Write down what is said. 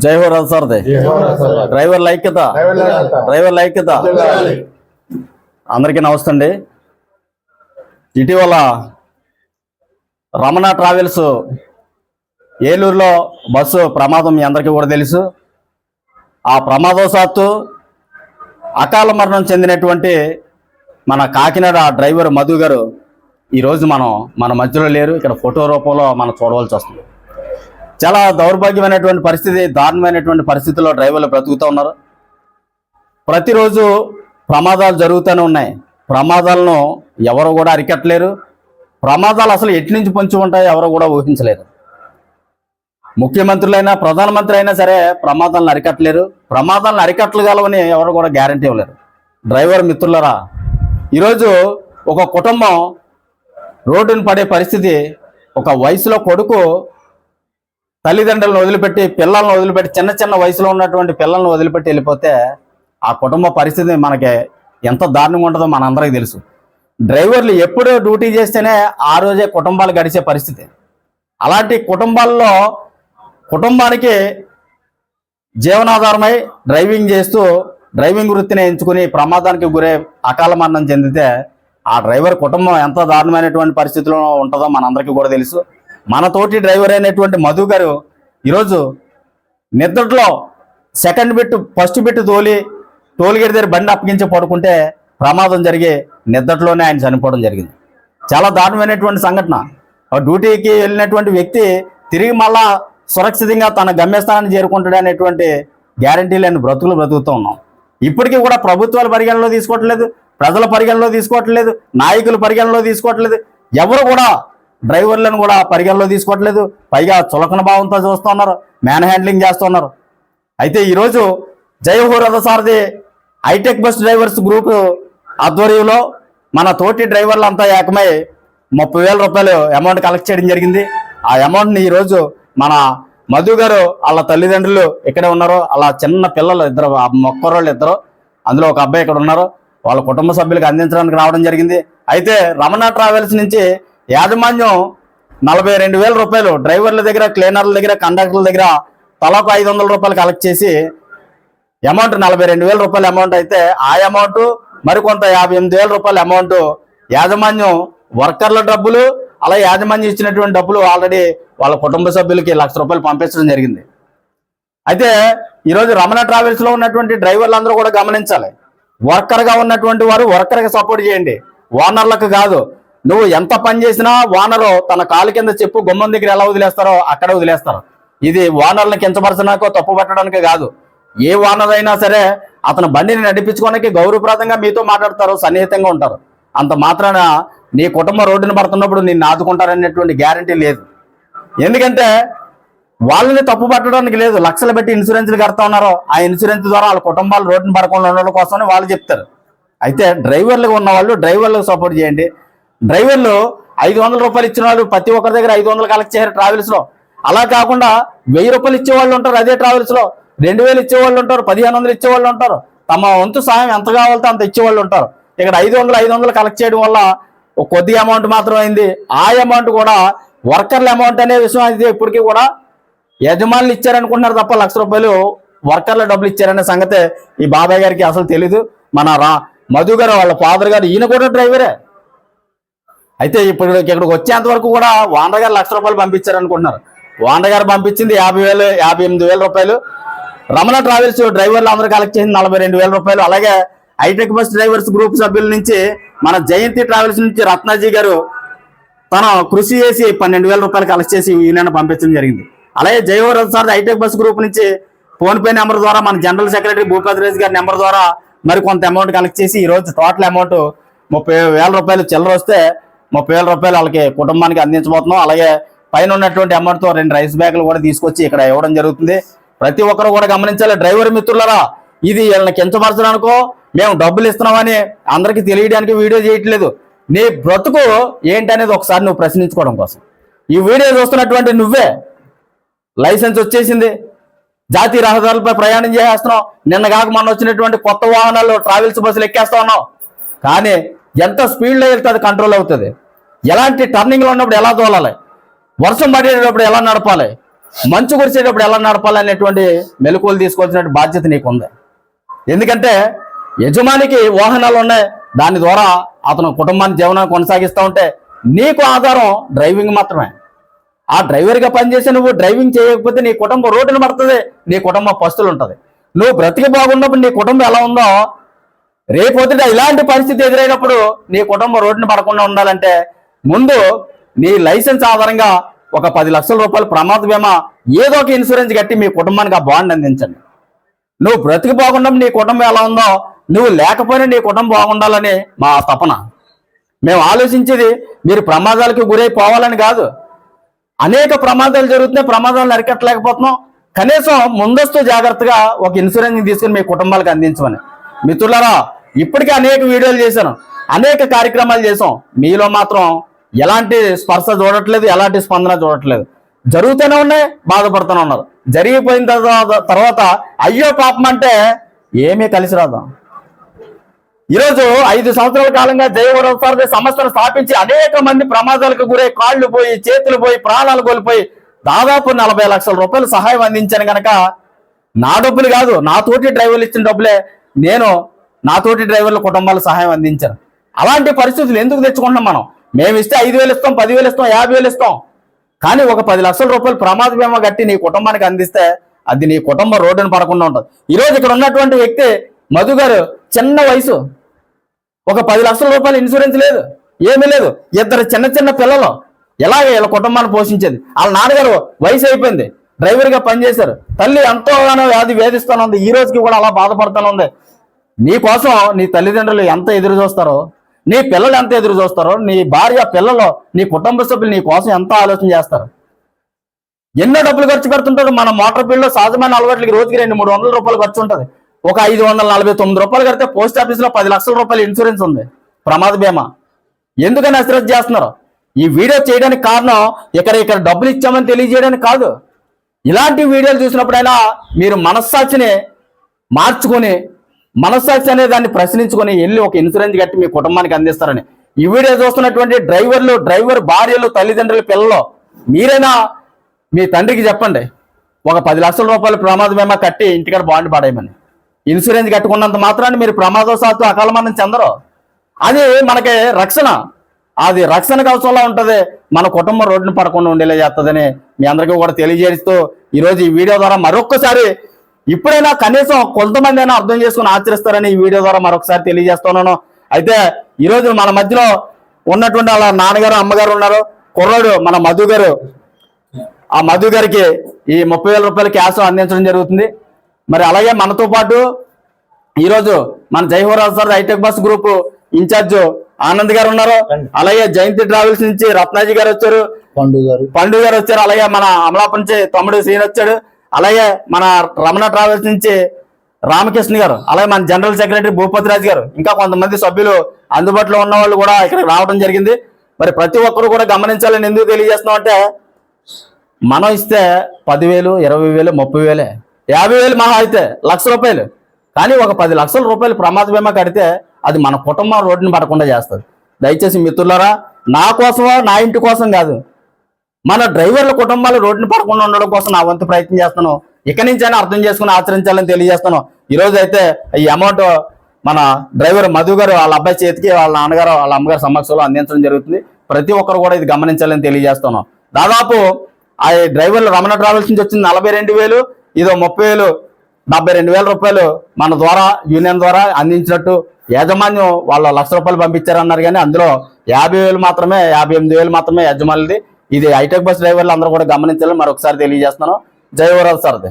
జై హో డ్రైవర్ల ఐక్యత డ్రైవర్ల ఐక్యత అందరికీ నమస్తే అండి ఇటీవల రమణ ట్రావెల్స్ ఏలూరులో బస్సు ప్రమాదం మీ అందరికీ కూడా తెలుసు. ఆ ప్రమాదవశాత్తు అకాల మరణం చెందినటువంటి మన కాకినాడ డ్రైవర్ మధు గారు ఈరోజు మనం మన మధ్యలో లేరు. ఇక్కడ ఫోటో రూపంలో మనం చూడవలసి వస్తుంది. చాలా దౌర్భాగ్యమైనటువంటి పరిస్థితి దారుణమైనటువంటి పరిస్థితుల్లో డ్రైవర్లు బ్రతుకుతూ ఉన్నారు. ప్రతిరోజు ప్రమాదాలు జరుగుతూనే ఉన్నాయి. ప్రమాదాలను ఎవరు కూడా అరికట్టలేరు. ప్రమాదాలు అసలు ఎటు నుంచి పొంచి ఉంటాయో ఎవరు కూడా ఊహించలేరు. ముఖ్యమంత్రులైనా ప్రధానమంత్రి అయినా సరే ప్రమాదాలను అరికట్టలేరు. ప్రమాదాలను అరికట్టగలవని ఎవరు కూడా గ్యారంటీ ఇవ్వలేరు. డ్రైవర్ మిత్రులరా ఈరోజు ఒక కుటుంబం రోడ్డును పడే పరిస్థితి ఒక వయసులో కొడుకు తల్లిదండ్రులను వదిలిపెట్టి పిల్లలను వదిలిపెట్టి చిన్న చిన్న వయసులో ఉన్నటువంటి పిల్లలను వదిలిపెట్టి వెళ్ళిపోతే ఆ కుటుంబ పరిస్థితి మనకి ఎంత దారుణంగా ఉంటుందో మనందరికీ తెలుసు. డ్రైవర్లు ఎప్పుడో డ్యూటీ చేస్తేనే ఆ రోజే కుటుంబాలు గడిచే పరిస్థితి. అలాంటి కుటుంబాల్లో కుటుంబానికి జీవనాధారమై డ్రైవింగ్ చేస్తూ డ్రైవింగ్ వృత్తిని ఎంచుకుని ప్రమాదానికి గురే అకాల మరణం చెందితే ఆ డ్రైవర్ కుటుంబం ఎంత దారుణమైనటువంటి పరిస్థితిలో ఉంటుందో మనందరికీ కూడా తెలుసు. మన తోటి డ్రైవర్ అయినటువంటి మధు గారు ఈరోజు నిద్రలో సెకండ్ బిట్ ఫస్ట్ బిట్ తోలి టోల్గేట్ దగ్గర బండి అప్పగించి పడుకుంటే ప్రమాదం జరిగి నిద్రలోనే ఆయన చనిపోవడం జరిగింది. చాలా దారుణమైనటువంటి సంఘటన. ఆ డ్యూటీకి వెళ్ళినటువంటి వ్యక్తి తిరిగి మళ్ళా సురక్షితంగా తన గమ్యస్థానాన్ని చేరుకుంటాడు అనేటువంటి గ్యారంటీ లేని బ్రతుకులు బ్రతుకుతూ ఉన్నాం. ఇప్పటికీ కూడా ప్రభుత్వాలు పరిగణలో తీసుకోవట్లేదు ప్రజల పరిగణలో తీసుకోవట్లేదు నాయకులు పరిగణలో తీసుకోవట్లేదు. ఎవరు కూడా డ్రైవర్లను కూడా పరిగణలో తీసుకోవట్లేదు. పైగా చులకన భావంతో చూస్తున్నారు. మ్యాన్ హ్యాండ్లింగ్ చేస్తున్నారు. అయితే ఈరోజు జయహో రథసారథి హైటెక్ బస్ డ్రైవర్స్ గ్రూప్ ఆధ్వర్యంలో మన తోటి డ్రైవర్లు అంతా ఏకమై ముప్పై వేల రూపాయలు అమౌంట్ కలెక్ట్ చేయడం జరిగింది. ఆ అమౌంట్ని ఈరోజు మన మధు గారు వాళ్ళ తల్లిదండ్రులు ఇక్కడే ఉన్నారు. అలా చిన్న పిల్లలు ఇద్దరు ఆ మొక్కరోళ్ళు ఇద్దరు. అందులో ఒక అబ్బాయి ఇక్కడ ఉన్నారు. వాళ్ళ కుటుంబ సభ్యులకు అందించడానికి రావడం జరిగింది. అయితే రమణ ట్రావెల్స్ నుంచి యాజమాన్యం నలభై రెండు వేల రూపాయలు డ్రైవర్ల దగ్గర క్లీనర్ల దగ్గర కండక్టర్ల దగ్గర తలకు ఐదు వందల రూపాయలు కలెక్ట్ చేసి అమౌంట్ నలభై రెండు వేల రూపాయల అమౌంట్ అయితే ఆ అమౌంట్ మరికొంత యాభై ఎనిమిది వేల రూపాయల అమౌంట్ యాజమాన్యం వర్కర్ల డబ్బులు అలా యాజమాన్యం ఇచ్చినటువంటి డబ్బులు ఆల్రెడీ వాళ్ళ కుటుంబ సభ్యులకి లక్ష రూపాయలు పంపించడం జరిగింది. అయితే ఈరోజు రమణ ట్రావెల్స్లో ఉన్నటువంటి డ్రైవర్లు అందరూ కూడా గమనించాలి. వర్కర్గా ఉన్నటువంటి వారు వర్కర్కి సపోర్ట్ చేయండి. ఓనర్లకు కాదు నువ్వు ఎంత పని చేసినా వానరు తన కాలు కింద చెప్పు గుమ్మం దగ్గర ఎలా వదిలేస్తారో అక్కడే వదిలేస్తారు. ఇది ఓనర్ని కించపరచడానికో తప్పు పట్టడానికి కాదు. ఏ ఓనర్ అయినా సరే అతను బండిని నడిపించుకోవడానికి గౌరవప్రదంగా మీతో మాట్లాడతారు సన్నిహితంగా ఉంటారు. అంత మాత్రాన నీ కుటుంబ రోడ్డును పడుతున్నప్పుడు నిన్ను ఆదుకుంటారనేటువంటి గ్యారంటీ లేదు. ఎందుకంటే వాళ్ళని తప్పు పట్టడానికి లేదు. లక్షలు పెట్టి ఇన్సూరెన్స్లు కడతా ఉన్నారో ఆ ఇన్సూరెన్స్ ద్వారా వాళ్ళ కుటుంబాలు రోడ్డును పడకుండా ఉండడం కోసమని వాళ్ళు చెప్తారు. అయితే డ్రైవర్లుగా ఉన్న వాళ్ళు డ్రైవర్లకు సపోర్ట్ చేయండి. డ్రైవర్లు ఐదు వందల రూపాయలు ఇచ్చిన వాళ్ళు ప్రతి ఒక్కరి దగ్గర ఐదు వందలు కలెక్ట్ చేయారు ట్రావెల్స్లో. అలా కాకుండా వెయ్యి రూపాయలు ఇచ్చేవాళ్ళు ఉంటారు అదే ట్రావెల్స్లో. రెండు వేలు ఇచ్చే వాళ్ళు ఉంటారు పదిహేను వందలు ఇచ్చేవాళ్ళు ఉంటారు. తమ వంతు సాయం ఎంత కావాలంటే అంత ఇచ్చేవాళ్ళు ఉంటారు. ఇక్కడ ఐదు వందలు ఐదు వందలు కలెక్ట్ చేయడం వల్ల కొద్ది అమౌంట్ మాత్రం అయింది. ఆ అమౌంట్ కూడా వర్కర్ల అమౌంట్ అనే విషయం అయితే ఇప్పటికీ కూడా యజమానులు ఇచ్చారనుకుంటున్నారు తప్ప లక్ష రూపాయలు వర్కర్ల డబ్బులు ఇచ్చారనే సంగతే ఈ బాబాయ్ గారికి అసలు తెలీదు. మన రా మధు గారు వాళ్ళ ఫాదర్ గారు ఈయన కూడా డ్రైవరే అయితే ఇప్పుడు ఇక్కడికి వచ్చేంత వరకు కూడా వాండర్ గారు లక్ష రూపాయలు పంపించారు అనుకుంటున్నారు. వాండర్ గారు పంపించింది యాభై వేలు యాభై ఎనిమిది వేల రూపాయలు. రమణ ట్రావెల్స్ డ్రైవర్లు అందరూ కలెక్ట్ చేసింది నలభై రెండు వేల రూపాయలు. అలాగే హైటెక్ బస్ డ్రైవర్స్ గ్రూప్ సభ్యుల నుంచి మన జయంతి ట్రావెల్స్ నుంచి రత్నాజీ గారు తన కృషి చేసి పన్నెండు వేల రూపాయలు కలెక్ట్ చేసి ఈయన పంపించడం జరిగింది. అలాగే Jayavaram sir hitech bus group నుంచి ఫోన్పే నెంబర్ ద్వారా మన జనరల్ సెక్రటరీ భూపతి రెడ్డి గారి నెంబర్ ద్వారా మరి కొంత అమౌంట్ కలెక్ట్ చేసి ఈ రోజు టోటల్ అమౌంట్ ముప్పై వేల రూపాయలు చిల్లర వస్తే ముప్పై వేల రూపాయలు వాళ్ళకి కుటుంబానికి అందించబోతున్నాం. అలాగే పైన ఉన్నటువంటి అమౌంట్తో రెండు రైస్ బ్యాగులు కూడా తీసుకొచ్చి ఇక్కడ ఇవ్వడం జరుగుతుంది. ప్రతి ఒక్కరు కూడా గమనించాలి డ్రైవర్ మిత్రులరా ఇది వీళ్ళని కించపరచడానికో మేము డబ్బులు ఇస్తున్నామని అందరికీ తెలియడానికి వీడియో చేయట్లేదు. నీ బ్రతుకు ఏంటనేది ఒకసారి నువ్వు ప్రశ్నించుకోవడం కోసం. ఈ వీడియో చూస్తున్నటువంటి నువ్వే లైసెన్స్ వచ్చేసింది. జాతీయ రహదారులపై ప్రయాణం చేసేస్తున్నావు నిన్న కాక మొన్న వచ్చినటువంటి కొత్త వాహనాలు ట్రావెల్స్ బస్సులు ఎక్కేస్తా ఉన్నావు. కానీ ఎంత స్పీడ్లో వెళ్తే అది కంట్రోల్ అవుతుంది. ఎలాంటి టర్నింగ్లో ఉన్నప్పుడు ఎలా దోలాలి వర్షం పడేటప్పుడు ఎలా నడపాలి? మంచు కురిసేటప్పుడు ఎలా నడపాలి అనేటువంటి మెలకువలు తీసుకోవాల్సిన బాధ్యత నీకుంది. ఎందుకంటే యజమానికి వాహనాలు ఉన్నాయి దాని ద్వారా అతను కుటుంబాన్ని జీవనాన్ని కొనసాగిస్తూ ఉంటే నీకు ఆధారం డ్రైవింగ్ మాత్రమే. ఆ డ్రైవర్గా పనిచేసి నువ్వు డ్రైవింగ్ చేయకపోతే నీ కుటుంబం రోడ్డును పడుతుంది నీ కుటుంబం పస్తులు ఉంటుంది. నువ్వు బ్రతికి బాగున్నప్పుడు నీ కుటుంబం ఎలా ఉందో రేపొద్దుట ఇలాంటి పరిస్థితి ఎదురైనప్పుడు నీ కుటుంబం రోడ్డును పడకుండా ఉండాలంటే ముందు నీ లైసెన్స్ ఆధారంగా ఒక పది లక్షల రూపాయలు ప్రమాద బీమా ఏదో ఒక ఇన్సూరెన్స్ కట్టి మీ కుటుంబానికి ఆ బాండ్ అందించండి. నువ్వు బ్రతికి బాగుండడం నీ కుటుంబం ఎలా ఉందో నువ్వు లేకపోయినా నీ కుటుంబం బాగుండాలని మా తపన. మేము ఆలోచించేది మీరు ప్రమాదాలకు గురైపోవాలని కాదు. అనేక ప్రమాదాలు జరుగుతున్నాయి ప్రమాదాలు అరికట్టలేకపోతున్నాం. కనీసం ముందస్తు జాగ్రత్తగా ఒక ఇన్సూరెన్స్ తీసుకుని మీ కుటుంబాలకు అందించమని. మిత్రులారా ఇప్పటికే అనేక వీడియోలు చేశాను అనేక కార్యక్రమాలు చేసాం మీలో మాత్రం ఎలాంటి స్పర్శ చూడట్లేదు ఎలాంటి స్పందన చూడట్లేదు. జరుగుతూనే ఉన్నాయి బాధపడుతూనే ఉన్నారు. జరిగిపోయిన తర్వాత తర్వాత అయ్యో పాపం అంటే ఏమీ కలిసి రాదు. ఈరోజు ఐదు సంవత్సరాల కాలంగా జయవరం సంస్థను స్థాపించి అనేక మంది ప్రమాదాలకు గురై కాళ్ళు పోయి చేతులు పోయి ప్రాణాలు కోల్పోయి దాదాపు నలభై లక్షల రూపాయలు సహాయం అందించాను కనుక నా డబ్బులు కాదు నా తోటి డ్రైవర్లు ఇచ్చిన డబ్బులే నేను నా తోటి డ్రైవర్ల కుటుంబాల సహాయం అందించాను. అలాంటి పరిస్థితులు ఎందుకు తెచ్చుకుంటున్నాం మనం? మేము ఇస్తే ఐదు వేలు ఇస్తాం పదివేలు ఇస్తాం యాభై వేలు ఇస్తాం. కానీ ఒక పది లక్షల రూపాయలు ప్రమాద బీమా కట్టి నీ కుటుంబానికి అందిస్తే అది నీ కుటుంబం రోడ్డును పడకుండా ఉంటుంది. ఈరోజు ఇక్కడ ఉన్నటువంటి వ్యక్తి మధు గారు చిన్న వయసు. ఒక పది లక్షల రూపాయలు ఇన్సూరెన్స్ లేదు ఏమీ లేదు. ఇద్దరు చిన్న చిన్న పిల్లలు. ఎలాగ వీళ్ళ కుటుంబాన్ని పోషించేది. వాళ్ళ నాన్నగారు వయసు అయిపోయింది. డ్రైవర్గా పనిచేశారు. తల్లి ఎంతోగానో వ్యాధి వేధిస్తాను ఉంది. ఈ రోజుకి కూడా అలా బాధపడుతూనే ఉంది. నీ కోసం నీ తల్లిదండ్రులు ఎంత ఎదురు చూస్తారో నీ పిల్లలు ఎంత ఎదురు చూస్తారో నీ భార్య పిల్లలు నీ కుటుంబ సభ్యులు నీ కోసం ఎంత ఆలోచన చేస్తారు? ఎన్నో డబ్బులు ఖర్చు పెడుతుంటాడు. మన మోటార్ బిల్లో సహజమైన అలవాట్లకి రోజుకి రెండు మూడు వందల రూపాయలు ఖర్చు ఉంటుంది. ఒక ఐదు వందల నలభై తొమ్మిది రూపాయలు కడితే పోస్ట్ ఆఫీస్లో పది లక్షల రూపాయలు ఇన్సూరెన్స్ ఉంది. ప్రమాద బీమా. ఎందుకని అశ్రద్ధ చేస్తున్నారు? ఈ వీడియో చేయడానికి కారణం ఇక్కడ ఇక్కడ డబ్బులు ఇచ్చామని తెలియజేయడానికి కాదు. ఇలాంటి వీడియోలు చూసినప్పుడైనా మీరు మనస్సాక్షిని మార్చుకొని మనస్సాక్షి అనే దాన్ని ప్రశ్నించుకొని వెళ్ళి ఒక ఇన్సూరెన్స్ కట్టి మీ కుటుంబానికి అందిస్తారని. ఈ వీడియో చూస్తున్నటువంటి డ్రైవర్లు డ్రైవర్ భార్యలు తల్లిదండ్రులు పిల్లలు మీరైనా మీ తండ్రికి చెప్పండి. ఒక పది లక్షల రూపాయల ప్రమాద బీమా కట్టి ఇంటికాడ బాండ్ పడేయమని. ఇన్సూరెన్స్ కట్టుకున్నంత మాత్రాన్ని మీరు ప్రమాదవశాత్తు అకాల మరణం చెందరు. అది మనకి రక్షణ. అది రక్షణ అవసరంలో ఉంటుంది. మన కుటుంబం రోడ్డున పడకుండా ఉండేలా చేస్తుందని మీ అందరికీ కూడా తెలియజేస్తూ ఈరోజు ఈ వీడియో ద్వారా మరొక్కసారి ఇప్పుడైనా కనీసం కొంతమంది అయినా అర్థం చేసుకుని ఆచరిస్తారని ఈ వీడియో ద్వారా మరొకసారి తెలియజేస్తున్నాను. అయితే ఈరోజు మన మధ్యలో ఉన్నటువంటి వాళ్ళ నాన్నగారు అమ్మగారు ఉన్నారు. కుర్రాడు మన మధు గారు. ఆ మధు గారికి ఈ ముప్పై వేల రూపాయల క్యాష్ అందించడం జరుగుతుంది. మరి అలాగే మనతో పాటు ఈరోజు మన Jayahoraj sir hitech bus group incharge Anand garu ఉన్నారు. అలాగే జయంతి ట్రావెల్స్ నుంచి రత్నాజీ గారు వచ్చారు. పండు గారు. పండు గారు వచ్చారు. అలాగే మన అమలాపు నుంచి తమ్ముడు సీన్ వచ్చాడు. అలాగే మన రమణ ట్రావెల్స్ నుంచి రామకృష్ణ గారు అలాగే మన జనరల్ సెక్రటరీ భూపతిరాజు గారు ఇంకా కొంతమంది సభ్యులు అందుబాటులో ఉన్న వాళ్ళు కూడా ఇక్కడికి రావడం జరిగింది. మరి ప్రతి ఒక్కరు కూడా గమనించాలని ఎందుకు తెలియజేస్తున్నాం అంటే మనం ఇస్తే పదివేలు ఇరవై వేలు ముప్పై వేలే యాభై వేలు మహా అయితే లక్ష రూపాయలు. కానీ ఒక పది లక్షల రూపాయలు ప్రమాద బీమా కడితే అది మన కుటుంబం రోడ్డుని పడకుండా చేస్తుంది. దయచేసి మిత్రులారా నా కోసమో నా ఇంటి కోసం కాదు మన డ్రైవర్ల కుటుంబాలు రోడ్డుని పడకుండా ఉండడం కోసం నా వంతు ప్రయత్నం చేస్తాను. ఇక నుంచైనా అర్థం చేసుకుని ఆచరించాలని తెలియజేస్తాను. ఈరోజు అయితే ఈ అమౌంట్ మన డ్రైవర్ మధు గారు వాళ్ళ అబ్బాయి చేతికి వాళ్ళ నాన్నగారు వాళ్ళ అమ్మగారు సమక్షంలో అందించడం జరుగుతుంది. ప్రతి ఒక్కరు కూడా ఇది గమనించాలని తెలియజేస్తున్నాం దాదాపు ఆ డ్రైవర్లు రమణ ట్రావెల్స్ నుంచి వచ్చింది నలభై రెండు వేలు ఇదో ముప్పై వేలు డెబ్బై రెండు వేల రూపాయలు మన ద్వారా యూనియన్ ద్వారా అందించినట్టు యాజమాన్యం వాళ్ళ లక్ష రూపాయలు పంపించారన్నారు. కానీ అందులో యాభై వేలు మాత్రమే యాభై ఎనిమిది వేలు మాత్రమే యజమానులది ఇది హైటెక్ బస్ డ్రైవర్లు అందరూ కూడా గమనించాలని మరొకసారి తెలియజేస్తున్నాను. జయవరాజ్ సార్ది